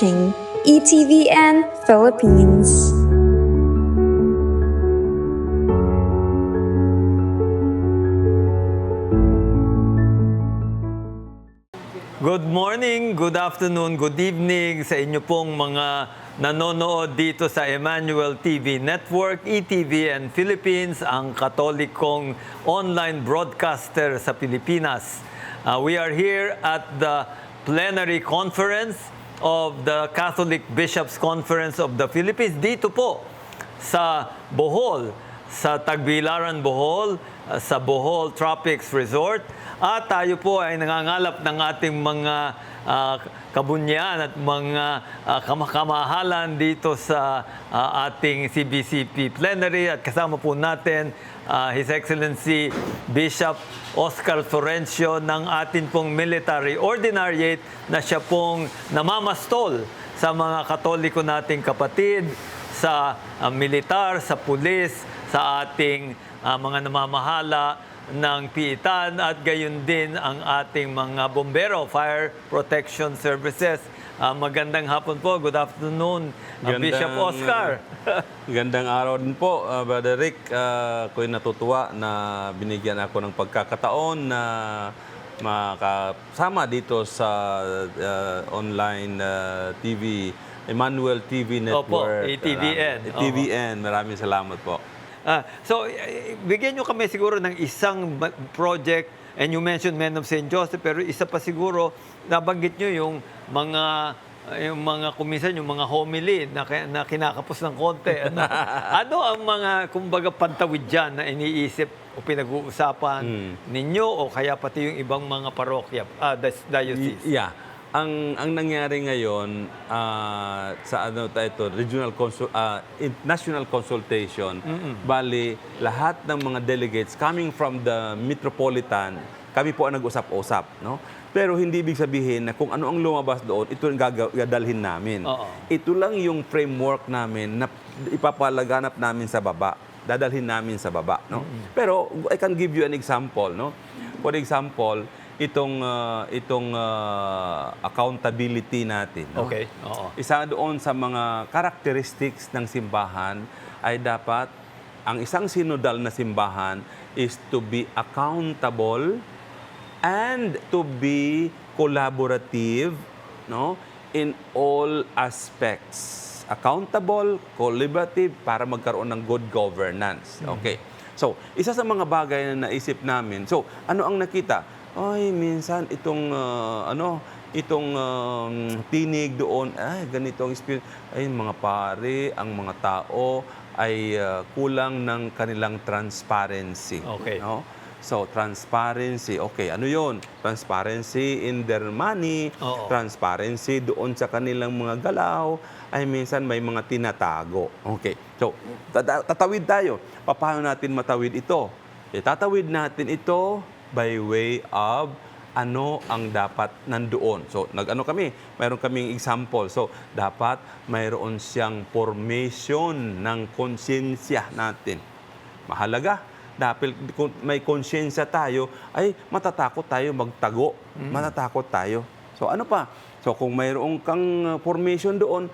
watching ETVN Philippines. Good morning, good afternoon, good evening sa inyo pong mga nanonood dito sa Emmanuel TV Network, ETVN Philippines, ang katolikong online broadcaster sa Pilipinas. Uh, we are here at the plenary conference of the Catholic Bishops Conference of the Philippines. Dito po sa Bohol, sa Tagbilaran, Bohol, uh, sa Bohol Tropics Resort. At tayo po ay nangangalap ng ating mga uh, kabunyan at mga uh, kamakamahalan dito sa uh, ating CBCP plenary. At kasama po natin uh, His Excellency Bishop Oscar Florencio ng atin pong military ordinariate na siya pong namamastol sa mga katoliko nating kapatid, sa uh, militar, sa pulis, sa ating uh, mga namamahala ng piitan at gayon din ang ating mga bombero, fire protection services. Uh, magandang hapon po. Good afternoon, uh, Bishop Gandang, Oscar. uh, Gandang araw din po, uh, Brother Rick. Uh, ako'y natutuwa na binigyan ako ng pagkakataon na makasama dito sa uh, online uh, TV, Emmanuel TV Opo, Network. ATVN. Marami- ATVN. Maraming salamat po. Ah, so, eh, bigyan nyo kami siguro ng isang project and you mentioned Men of St. Joseph pero isa pa siguro nabanggit nyo yung mga yung mga kumisan yung mga homily na, ki- na kinakapos ng konti. Ano, ano ang mga kumbaga pantawid dyan na iniisip o pinag-uusapan ninyo o kaya pati yung ibang mga parokya, ah, dis- diocese? Y- Yeah. Ang ang nangyari ngayon ah, sa ano ito, regional consul, in- national consultation, bali lahat ng mga delegates coming from the metropolitan, kami po ang nag-usap-usap, no? Pero hindi ibig sabihin na kung ano ang lumabas doon, ito ang gaga- dadalhin namin. Oo. Ito lang yung framework namin na ipapalaganap namin sa baba. Dadalhin namin sa baba, no? Pero I can give you an example, no? For example, itong ah, itong ah, accountability natin, no? Okay, oo. Isa doon sa mga characteristics ng simbahan ay dapat ang isang sinodal na simbahan is to be accountable and to be collaborative no? In all aspects. Accountable collaborative para magkaroon ng good governance. Okay. So isa sa mga bagay na naisip namin so ano ang nakita ay minsan itong ah, ano itong um, tinig doon ay ganito ang spirit ay mga pare ang mga tao ay ah, kulang ng kanilang transparency Okay. no? So, transparency. Okay, ano yon? Transparency in their money, Oo. transparency doon sa kanilang mga galaw, ay minsan may mga tinatago. Okay, so, tata- tatawid tayo. Paano natin matawid ito? Eh, tatawid natin ito by way of ano ang dapat nandoon. So, nag-ano kami, mayroon kaming example. So, dapat mayroon siyang formation ng konsensya natin. Mahalaga. Dahil kung may konsensya tayo, ay matatakot tayo magtago. Matatakot tayo. So ano pa? So kung mayroon kang formation doon,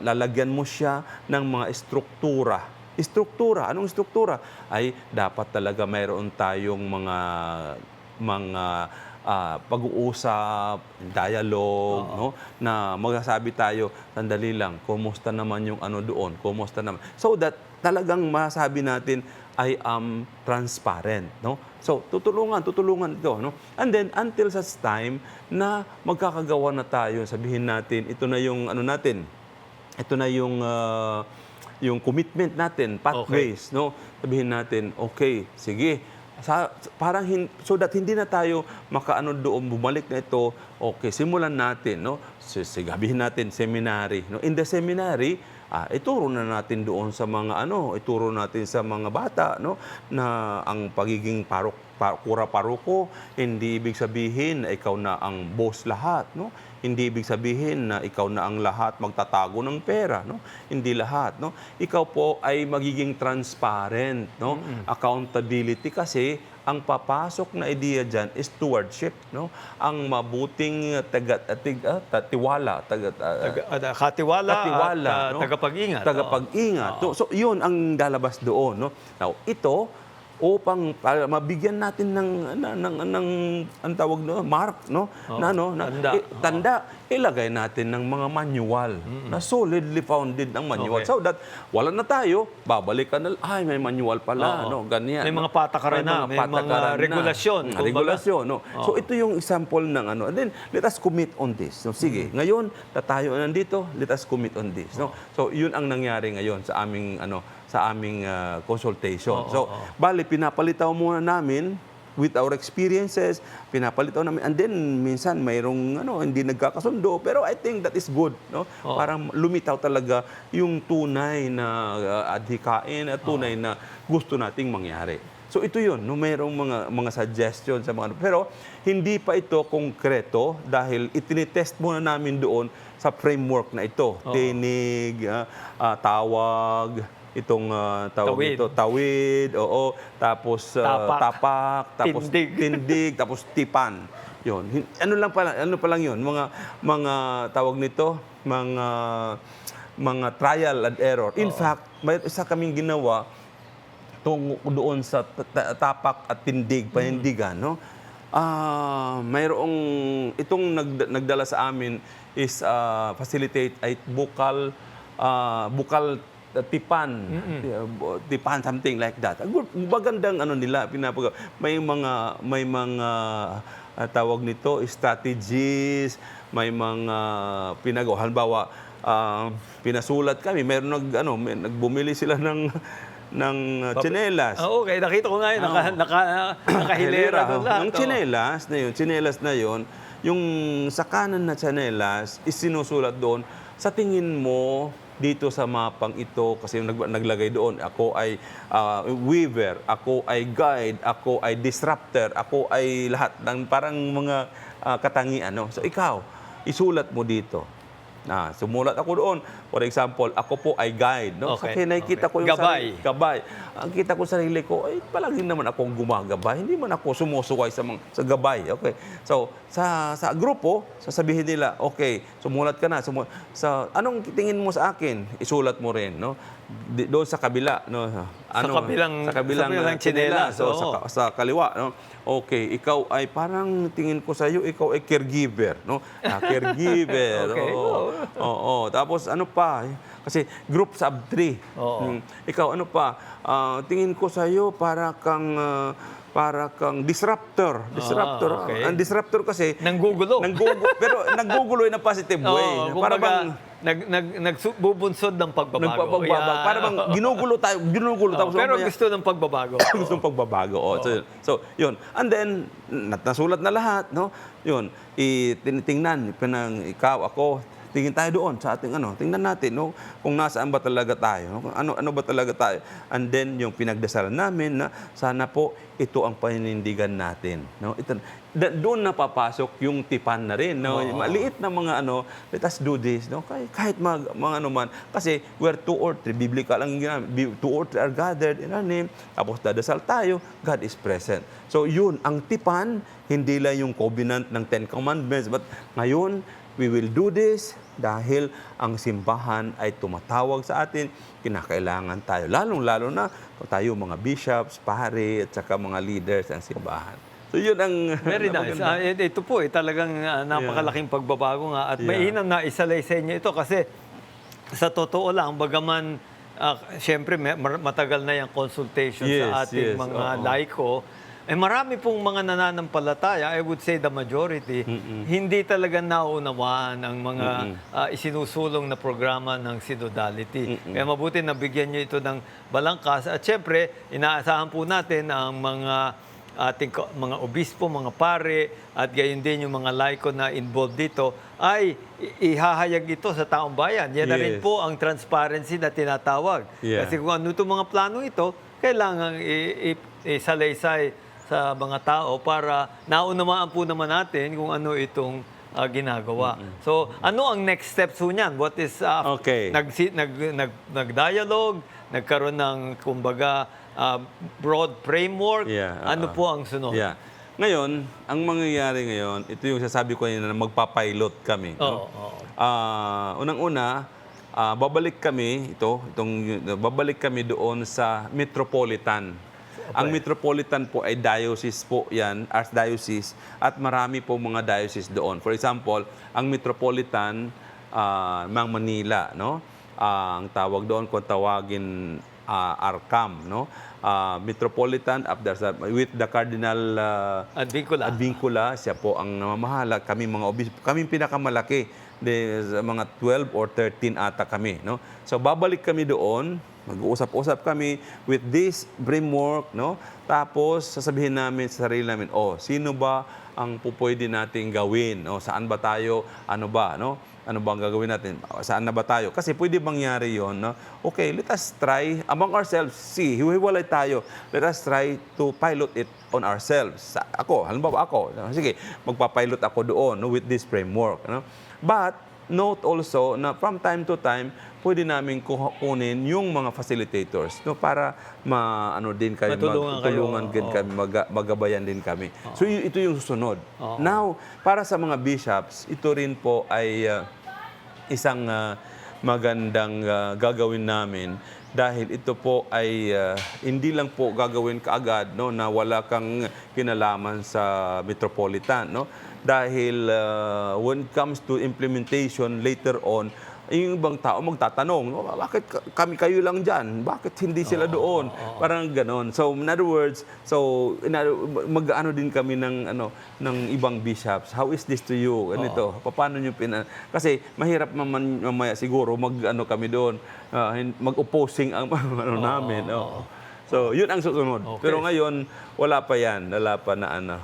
lalagyan mo siya ng mga struktura. Struktura, anong struktura? Ay dapat talaga mayroon tayong mga mga ah, pag-uusap, dialogue, no? Na magsasabi tayo, sandali lang, kumusta naman yung ano doon, kumusta naman. So that talagang masabi natin, I am transparent, no? So, tutulungan, tutulungan ito, no? And then, until such time na magkakagawa na tayo, sabihin natin, ito na yung ano natin, ito na yung ah, yung commitment natin, pathways, no? Sabihin natin, okay, sige, sa, parang hin, so that hindi na tayo makaano doon bumalik na ito. Okay simulan natin no? Sigabihin natin seminary no? In the seminary ah, ituro na natin doon sa mga ano ituro natin sa mga bata no? Na ang pagiging parok pa, kura paruko hindi ibig sabihin na ikaw na ang boss lahat no Hindi ibig sabihin na ikaw na ang lahat magtatago ng pera, no? Hindi lahat, no? Ikaw po ay magiging transparent, no? Accountability kasi ang papasok na idea diyan is stewardship, no? Ang mabuting taga tig, ta- tiwala, taga, ah, Taga, ah, katiwala, katiwala, at ah, no? tagapag-ingat. Tagapag-ingat. No? So, yun ang lalabas doon, no? Now, ito, upang para mabigyan natin ng ng ng, ng ang tawag no mark no? Na no na, tanda. eh, tanda. Ilagay natin ng mga manual na solidly founded ang manual. Okay. so that wala na tayo babalikan na ay may manual pala Oo. no? Ganyan May no? mga patakaran na, may mga na. regulasyon, Mm, kumbaga. regulasyon no? So ito yung example ng ano. And then let us commit on this so sige ngayon na tayo nandito let us commit on this no? So yun ang nangyari ngayon sa aming ano sa aming ah, consultation so bali pinapalitaw muna namin with our experiences, pinapalitaw namin. And then, minsan, mayroong ano, hindi nagkakasundo. Pero I think that is good. No? Parang lumitaw talaga yung tunay na uh, adhikain at tunay na gusto nating mangyari. So ito yun, no, mayroong mga, mga suggestions sa mga... Pero hindi pa ito konkreto dahil itinitest muna namin doon sa framework na ito. Tinig, ah, ah, tawag, itong ah, tawag Tawid. ito, tawid, oo, tapos ah, Tapak. tapak, tapos Tindig. tindig, tapos tipan. Hin- Ano lang pala, ano pa lang 'yun? Mga mga tawag nito, mga mga trial and error. In fact, may isa kaming ginawa tung doon sa ta- ta- tapak at tindig, panindigan, no? Ah, mayroong itong nagd- nagdala sa amin is ah, facilitate ay bukal ah, bukal uh, tipan, bu- tipan something like that. Magandang ano nila pinapag may mga may mga ah, tawag nito strategies, may mga pinagawa halimbawa ah, pinasulat kami, mayroon nag ano, may, nagbumili sila ng ng uh, tsinelas. Ah, okay, nakita ko nga yun, naka, naka, nakahilera doon lahat. Yung oh. tsinelas na yun, tsinelas na yun, yung sa kanan na tsinelas, isinusulat doon, sa tingin mo, dito sa mapang ito, kasi yung nag, naglagay doon, ako ay ah, weaver, ako ay guide, ako ay disruptor, ako ay lahat ng parang mga ah, katangian. No? So ikaw, isulat mo dito. Na, sumulat ako doon. For example, ako po ay guide. No? Okay, Kasi nakikita okay. ko yung Gabay. sarili- gabay. Ang kita ko sa sarili ko, ay palagi naman akong gumagabay. Hindi man ako sumusuway sa, mga, sa gabay. Okay. So, sa sa grupo, sasabihin nila, okay, sumulat ka na. Sumu- sa, anong tingin mo sa akin? Isulat mo rin. No? Di- doon sa kabila. No? Ano, kabilang- sa kabilang, sa kabilang uh, tsinelas. tsinelas, So, sa, sa kaliwa. No? Okay, ikaw ay parang tingin ko sa iyo, ikaw ay caregiver. No? Ah, caregiver. Okay. Oo. Oo. Tapos ano pa? Kasi groups of three. Oo. Mm. Ikaw, ano pa? Ah, tingin ko sa iyo para kang ah, para kang disruptor. Disruptor. Ah, okay. Ang disruptor kasi Nanggugulo. nanggugulo pero nanggugulo in a positive way. Oo, para bang nag, nag, nagbubunsod ng pagbabago. nagpapagbaba. Yeah. Para bang ginugulo tayo, ginugulo Oo, tapos pero mamaya- gusto ng pagbabago. gusto ng pagbabago. Oh, so, so, yun. And then, nat- nasulat na lahat, no? Yun, itinitingnan, pinang ikaw, ako, tingin tayo doon sa ating ano, tingnan natin no kung nasaan ba talaga tayo, no? kung ano ano ba talaga tayo. And then yung pinagdasalan namin na sana po ito ang paninindigan natin, no? Ito da- doon na papasok yung tipan na rin, no? Yung Maliit na mga ano, let us do this, no? Kahit, kahit mag, mga ano man kasi where two or three biblical ang two or three are gathered in our name, tapos dadasal tayo, God is present. So yun, ang tipan hindi lang yung covenant ng Ten Commandments, but ngayon we will do this dahil ang simbahan ay tumatawag sa atin, kinakailangan tayo. Lalong-lalo na tayo mga bishops, pare, at saka mga leaders ng simbahan. So yun ang... Very nice. eh, ito po, eh, talagang ah, napakalaking pagbabago nga. At Yeah. mainam na isalay sa inyo ito kasi sa totoo lang, bagaman, syempre, may- mar- matagal na yung consultation Yes, sa ating yes, mga oo. laiko. Eh marami pong mga nananampalataya, I would say the majority, hindi talaga naunawaan ang mga ah, isinusulong na programa ng synodality. Kaya mabuti na bigyan nyo ito ng balangkas. At syempre, inaasahan po natin ang mga ating ko- mga obispo, mga pare, at gayon din yung mga laiko na involved dito, ay i- ihahayag ito sa taong bayan. Yan na rin Yes. po ang transparency na tinatawag. Yeah. Kasi kung ano itong mga plano ito, kailangan i- i- isalaysay sa mga tao para naunawaan po naman natin kung ano itong ah, ginagawa. So, ano ang next steps ho niyan? What is ah, Okay. nag, nag, nag, nag-dialogue, nagkaroon ng kumbaga ah, broad framework. Yeah, ano oo. po ang sunod? Yeah. Ngayon, ang mangyayari ngayon, ito yung sasabi ko na magpapilot kami. Oo, no? oo. Ah, unang-una, ah, babalik kami ito, itong babalik kami doon sa Metropolitan. Ang Metropolitan po ay diocese po 'yan, archdiocese at marami po mga diocese doon. For example, ang Metropolitan ah, ng Manila, no? Ah, ang tawag doon kung tawagin ah, Arcam, no? Ah, Metropolitan there sa- with the Cardinal ah, Advincula. Advincula, siya po ang namamahala. Kami mga obispo, kami pinakamalaki. De, mga 12 or 13 ata kami. No? So babalik kami doon, mag-uusap-usap kami with this framework. No? Tapos sasabihin namin sa sarili namin, oh, sino ba ang pupwede nating gawin? O, saan ba tayo? Ano ba? No? Ano ba ang gagawin natin? Saan na ba tayo? Kasi pwede mangyari yon, no? Okay, let us try among ourselves. See, hiwalay tayo. Let us try to pilot it on ourselves. Ako, halimbawa ako, sige, magpapilot ako doon no, with this framework. No? But, note also na from time to time, pwede namin kunin yung mga facilitators no, para ma, ano din kayo, Matulungan kayo, din oo. kami, maga- magabayan din kami. So, y- ito yung susunod. Oo. Now, para sa mga bishops, ito rin po ay uh, isang uh, magandang uh, gagawin namin dahil ito po ay uh, hindi lang po gagawin kaagad no na wala kang kinalaman sa metropolitan no dahil uh, when it comes to implementation later on yung ibang tao magtatanong, "Oh, bakit ka- kami kayo lang dyan? Bakit hindi sila doon? Parang ganon. So, in other words, so, mag-ano din kami ng, ano, ng ibang bishops. How is this to you? Ganito. Paano nyo pina... Kasi mahirap naman mamaya siguro mag-ano kami doon, hin- mag-opposing ang ano namin. oo. So, yun ang susunod. Okay. Pero ngayon, wala pa yan. Wala pa na ano.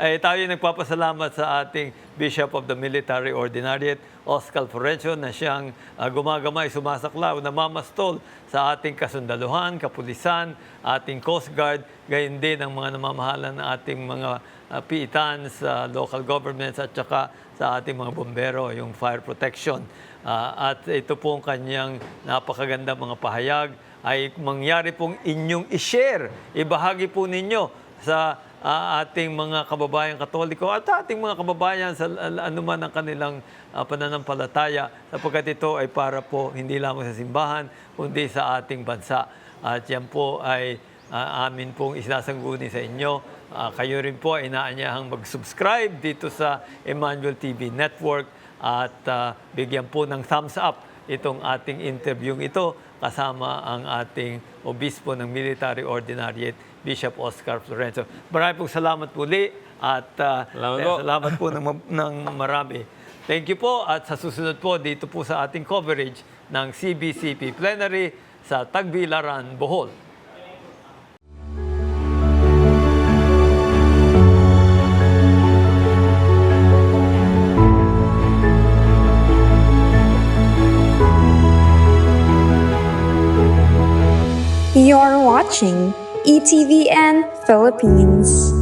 Eh, tayo nagpapasalamat sa ating Bishop of the Military Ordinariate, Oscar Florencio, na siyang ah, gumagamay, sumasaklaw, namamastol sa ating kasundaluhan, kapulisan, ating Coast Guard, gayon din ang mga namamahala ng ating mga ah, piitan sa local governments at saka sa ating mga bombero, yung fire protection. Ah, at ito pong kanyang napakaganda mga pahayag ay mangyari pong inyong i-share, ibahagi po ninyo sa ah, ating mga kababayan katoliko at ating mga kababayan sa anuman ang kanilang ah, pananampalataya sapagkat ito ay para po hindi lamang sa simbahan kundi sa ating bansa. At yan po ay ah, amin pong isasangguni sa inyo. Ah, kayo rin po ay inaanyahang mag-subscribe dito sa Emmanuel TV Network at ah, bigyan po ng thumbs up itong ating interview ito kasama ang ating obispo ng Military Ordinariate, Bishop Oscar Florenzo. Marami pong salamat muli at uh, Salamat po. salamat po ng, ng marami. Thank you po at sa susunod po dito po sa ating coverage ng CBCP Plenary sa Tagbilaran, Bohol. You're watching ETVN Philippines.